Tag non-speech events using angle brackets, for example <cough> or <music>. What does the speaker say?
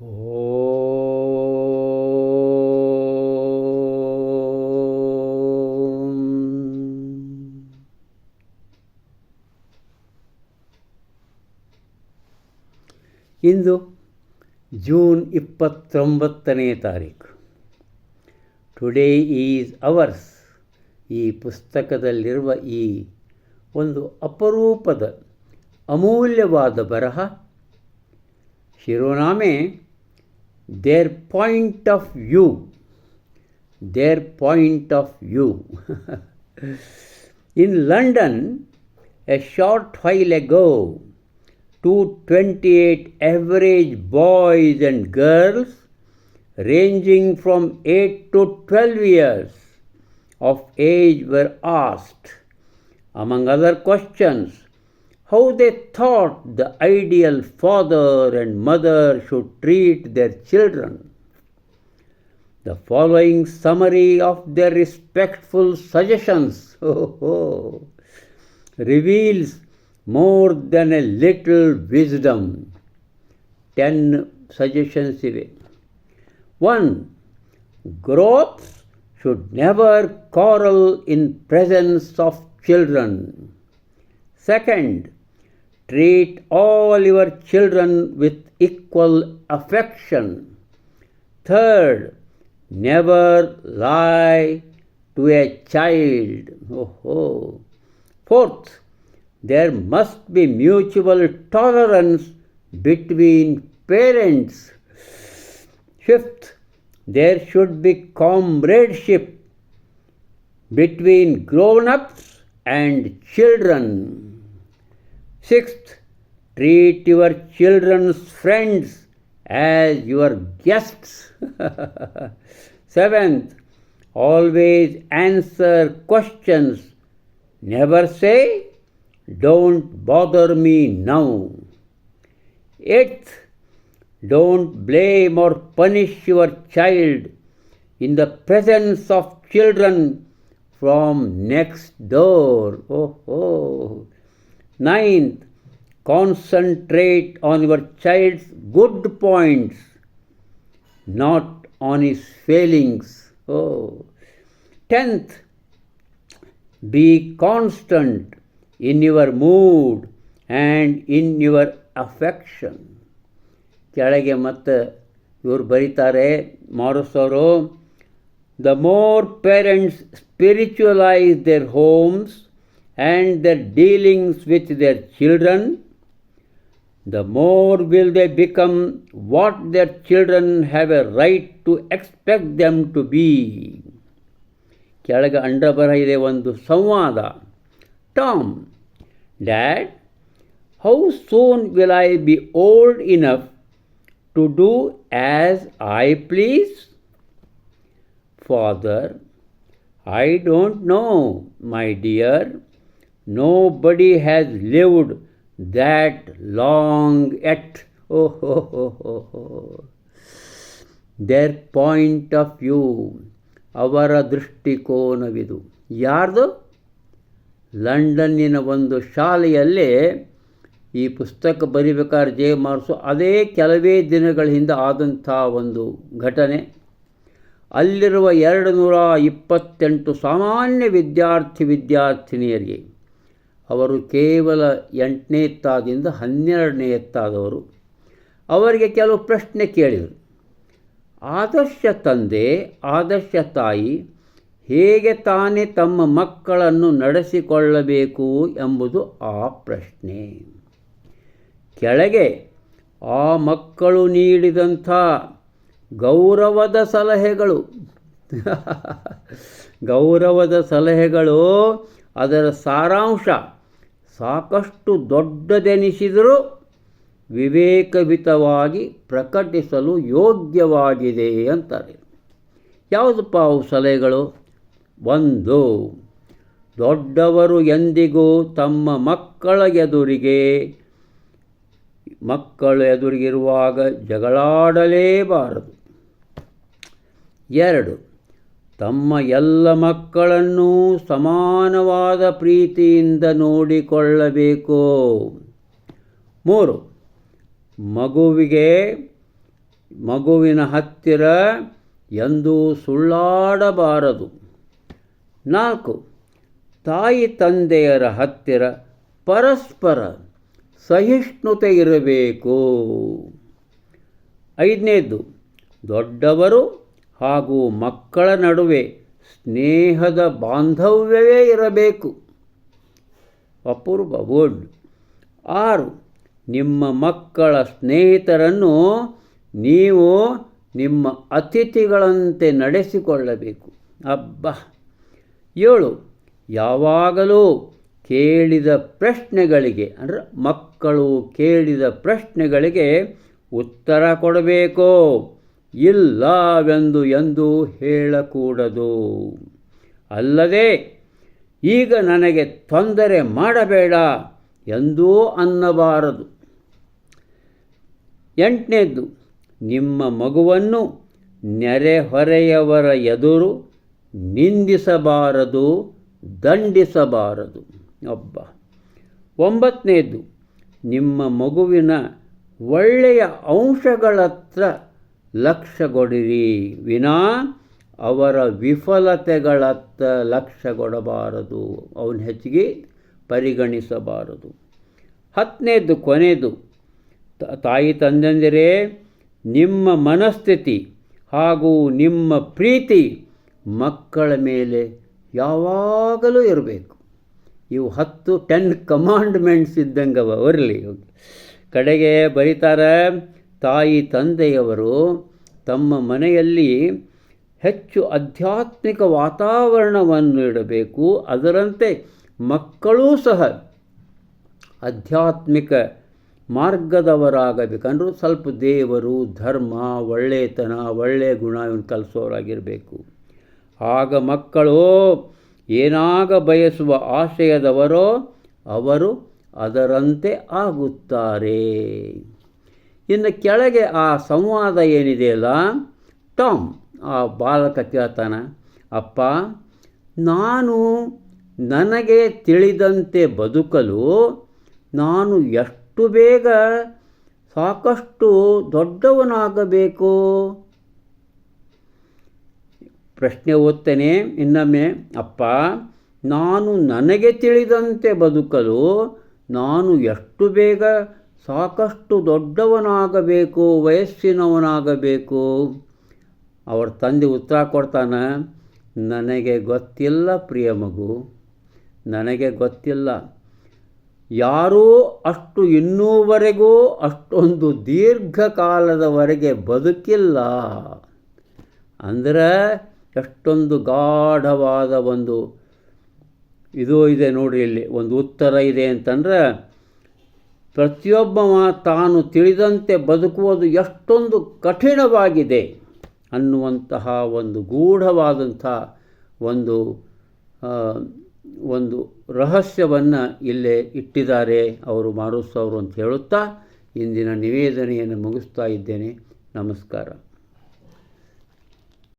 ಇಂದು June ಇಪ್ಪತ್ತೊಂಬತ್ತನೇ ತಾರೀಕು. Today is ours ಈ ಪುಸ್ತಕದಲ್ಲಿರುವ ಈ ಒಂದು ಅಪರೂಪದ ಅಮೂಲ್ಯವಾದ ಬರಹ, ಶಿರೋನಾಮೆ their point of view. Their point of view. <laughs> In London, a short while ago, two twenty-eight average boys and girls ranging from 8 to 12 years of age were asked, among other questions, how they thought the ideal father and mother should treat their children. The following summary of their respectful suggestions <laughs> oh, oh, reveals more than a little wisdom. Ten suggestions away. One, grown-ups should never quarrel in presence of children. Second, treat all your children with equal affection. Third, never lie to a child. Oh, oh. Fourth, there must be mutual tolerance between parents. Fifth, there should be comradeship between grown ups and children. Sixth, treat your children's friends as your guests. <laughs> Seventh, always answer questions. Never say, don't bother me now. Eighth, don't blame or punish your child in the presence of children from next door. Oh, oh. Ninth, concentrate on your child's good points, not on his failings. Oh. Tenth, be constant in your mood and in your affection ಕೆಳಗೆ ಮತ್ತು ಇವರು ಬರೀತಾರೆ ಮಾಡಿಸೋರು the more parents spiritualise their homes And their dealings with their children the more will they become what their children have a right to expect them to be. ಕೆಳಗೆ ಅಂಡಬರ ಇದೆ ಒಂದು ಸಂವಾದ Tom Dad, how soon will I be old enough to do as I please? Father, I don't know, my dear. Nobody has lived that long yet. <laughs> Oh, oh, oh, oh, oh. Their ಅವರ ದೃಷ್ಟಿಕೋನವಿದು ಯಾರ್ದು ಲಂಡನ್ನಿನ ಒಂದು ಶಾಲೆಯಲ್ಲೇ ಈ ಪುಸ್ತಕ ಬರಿಬೇಕಾದ್ರೆ J Mars ಅದೇ ಕೆಲವೇ ದಿನಗಳ ಹಿಂದೆ ಆದಂಥ ಒಂದು ಘಟನೆ ಅಲ್ಲಿರುವ ಎರಡು ನೂರ ಇಪ್ಪತ್ತೆಂಟು ಸಾಮಾನ್ಯ ವಿದ್ಯಾರ್ಥಿ ವಿದ್ಯಾರ್ಥಿನಿಯರಿಗೆ ಅವರು ಕೇವಲ ಎಂಟನೇ ಎತ್ತಾದಿಂದ ಹನ್ನೆರಡನೇ ಎತ್ತಾದವರು. ಅವರಿಗೆ ಕೆಲವು ಪ್ರಶ್ನೆ ಕೇಳಿದರು. ಆದರ್ಶ ತಂದೆ, ಆದರ್ಶ ತಾಯಿ ಹೇಗೆ ತಾನೇ ತಮ್ಮ ಮಕ್ಕಳನ್ನು ನಡೆಸಿಕೊಳ್ಳಬೇಕು ಎಂಬುದು ಆ ಪ್ರಶ್ನೆ. ಕೆಳಗೆ, ಆ ಮಕ್ಕಳು ನೀಡಿದಂಥ ಗೌರವದ ಸಲಹೆಗಳು. ಗೌರವದ ಸಲಹೆಗಳು ಅದರ ಸಾರಾಂಶ. ಸಾಕಷ್ಟು ದೊಡ್ಡದೆನಿಸಿದರೂ ವಿವೇಕವಿತವಾಗಿ ಪ್ರಕಟಿಸಲು ಯೋಗ್ಯವಾಗಿದೆ ಅಂತಾರೆ. ಯಾವುದಪ್ಪ ಅವು ಸಲಹೆಗಳು? ಒಂದು, ದೊಡ್ಡವರು ಎಂದಿಗೂ ತಮ್ಮ ಮಕ್ಕಳ ಎದುರಿಗೆ, ಮಕ್ಕಳು ಎದುರಿಗಿರುವಾಗ ಜಗಳಾಡಲೇಬಾರದು. ಎರಡು ತಮ್ಮ ಎಲ್ಲ ಮಕ್ಕಳನ್ನೂ ಸಮಾನವಾದ ಪ್ರೀತಿಯಿಂದ ನೋಡಿಕೊಳ್ಳಬೇಕು. ಮೂರು, ಮಗುವಿಗೆ, ಮಗುವಿನ ಹತ್ತಿರ ಎಂದೂ ಸುಳ್ಳಾಡಬಾರದು. ನಾಲ್ಕು, ತಾಯಿ ತಂದೆಯರ ಹತ್ತಿರ ಪರಸ್ಪರ ಸಹಿಷ್ಣುತೆ ಇರಬೇಕು. ಐದನೇದು, ದೊಡ್ಡವರು ಹಾಗೂ ಮಕ್ಕಳ ನಡುವೆ ಸ್ನೇಹದ ಬಾಂಧವ್ಯವೇ ಇರಬೇಕು. ಅಪೂರ್ವ ಬೋರ್ಡ್ ಆರು, ನಿಮ್ಮ ಮಕ್ಕಳ ಸ್ನೇಹಿತರನ್ನು ನೀವು ನಿಮ್ಮ ಅತಿಥಿಗಳಂತೆ ನಡೆಸಿಕೊಳ್ಳಬೇಕು. ಅಬ್ಬ! ಏಳು, ಯಾವಾಗಲೂ ಕೇಳಿದ ಪ್ರಶ್ನೆಗಳಿಗೆ, ಅಂದರೆ ಮಕ್ಕಳು ಕೇಳಿದ ಪ್ರಶ್ನೆಗಳಿಗೆ ಉತ್ತರ ಕೊಡಬೇಕು. ಇಲ್ಲವೆಂದು ಎಂದು ಹೇಳಕೂಡದು. ಅಲ್ಲದೆ, ಈಗ ನನಗೆ ತೊಂದರೆ ಮಾಡಬೇಡ ಎಂದೂ ಅನ್ನಬಾರದು. ಎಂಟನೇದ್ದು, ನಿಮ್ಮ ಮಗುವನ್ನು ನೆರೆಹೊರೆಯವರ ಎದುರು ನಿಂದಿಸಬಾರದು, ದಂಡಿಸಬಾರದು. ಒಬ್ಬ ಒಂಬತ್ತನೇದು ನಿಮ್ಮ ಮಗುವಿನ ಒಳ್ಳೆಯ ಅಂಶಗಳತ್ರ ಲಕ್ಷ್ಯಗೊಡಿರಿ. ವಿನಾ ಅವರ ವಿಫಲತೆಗಳತ್ತ ಲಕ್ಷ್ಯಗೊಡಬಾರದು. ಅವನ ಹೆಚ್ಚಿಗೆ ಪರಿಗಣಿಸಬಾರದು. ಹತ್ತನೇದು ಕೊನೆಯದು ತಾಯಿ ತಂದೆಂದರೆ, ನಿಮ್ಮ ಮನಸ್ಥಿತಿ ಹಾಗೂ ನಿಮ್ಮ ಪ್ರೀತಿ ಮಕ್ಕಳ ಮೇಲೆ ಯಾವಾಗಲೂ ಇರಬೇಕು. ಇವು ಹತ್ತು, ಟೆನ್ ಕಮಾಂಡ್ಮೆಂಟ್ಸ್ ಇದ್ದಂಗವ ಅವರಲ್ಲಿ ಕಡೆಗೆ ಬರೀತಾರೆ ತಾಯಿ ತಂದೆಯವರು ತಮ್ಮ ಮನೆಯಲ್ಲಿ ಹೆಚ್ಚು ಆಧ್ಯಾತ್ಮಿಕ ವಾತಾವರಣವನ್ನು ಇಡಬೇಕು ಅದರಂತೆ ಮಕ್ಕಳೂ ಸಹ ಆಧ್ಯಾತ್ಮಿಕ ಮಾರ್ಗದವರಾಗಬೇಕಂದ್ರೂ ಸ್ವಲ್ಪ ದೇವರು, ಧರ್ಮ ಒಳ್ಳೆಯತನ ಒಳ್ಳೆಯ ಗುಣ ಇವನು ಕಲಿಸೋರಾಗಿರಬೇಕು. ಆಗ ಮಕ್ಕಳು ಏನಾಗ ಬಯಸುವ ಆಶಯದವರೋ ಅವರು ಅದರಂತೆ ಆಗುತ್ತಾರೆ. ಇನ್ನು ಕೆಳಗೆ ಆ ಸಂವಾದ ಏನಿದೆಯಲ್ಲ? ಟಾಮ್, ಆ ಬಾಲಕ ಕೇಳ್ತಾನ, ಅಪ್ಪ, ನಾನು ನನಗೆ ತಿಳಿದಂತೆ ಬದುಕಲು ನಾನು ಎಷ್ಟು ಬೇಗ ಸಾಕಷ್ಟು ದೊಡ್ಡವನಾಗಬೇಕು? ಪ್ರಶ್ನೆ ಓದ್ತೇನೆ ಇನ್ನೊಮ್ಮೆ, ಅಪ್ಪ, ನಾನು ನನಗೆ ತಿಳಿದಂತೆ ಬದುಕಲು ನಾನು ಎಷ್ಟು ಬೇಗ ಸಾಕಷ್ಟು ದೊಡ್ಡವನಾಗಬೇಕು, ವಯಸ್ಸಿನವನಾಗಬೇಕು. ಅವರ ತಂದೆ ಉತ್ತರ ಕೊಡ್ತಾನೆ, ನನಗೆ ಗೊತ್ತಿಲ್ಲ ಪ್ರಿಯ ಮಗು, ನನಗೆ ಗೊತ್ತಿಲ್ಲ. ಯಾರೂ ಅಷ್ಟು ಇನ್ನೂವರೆಗೂ ಅಷ್ಟೊಂದು ದೀರ್ಘಕಾಲದವರೆಗೆ ಬದುಕಿಲ್ಲ. ಅಂದರೆ ಎಷ್ಟೊಂದು ಗಾಢವಾದ ಒಂದು ಇದು ಇದೆ ನೋಡಿ ಇಲ್ಲಿ, ಒಂದು ಉತ್ತರ ಇದೆ ಅಂತಂದ್ರೆ ಪ್ರತಿಯೊಬ್ಬ ತಾನು ತಿಳಿದಂತೆ ಬದುಕುವುದು ಎಷ್ಟೊಂದು ಕಠಿಣವಾಗಿದೆ ಅನ್ನುವಂತಹ ಒಂದು ಗೂಢವಾದಂಥ ಒಂದು ಒಂದು ರಹಸ್ಯವನ್ನು ಇಲ್ಲೇ ಇಟ್ಟಿದ್ದಾರೆ ಅವರು ಮಾರುಸ್ ಅವರು ಅಂತ ಹೇಳುತ್ತಾ ಇಂದಿನ ನಿವೇದನೆಯನ್ನು ಮುಗಿಸ್ತಾ ಇದ್ದೇನೆ. ನಮಸ್ಕಾರ.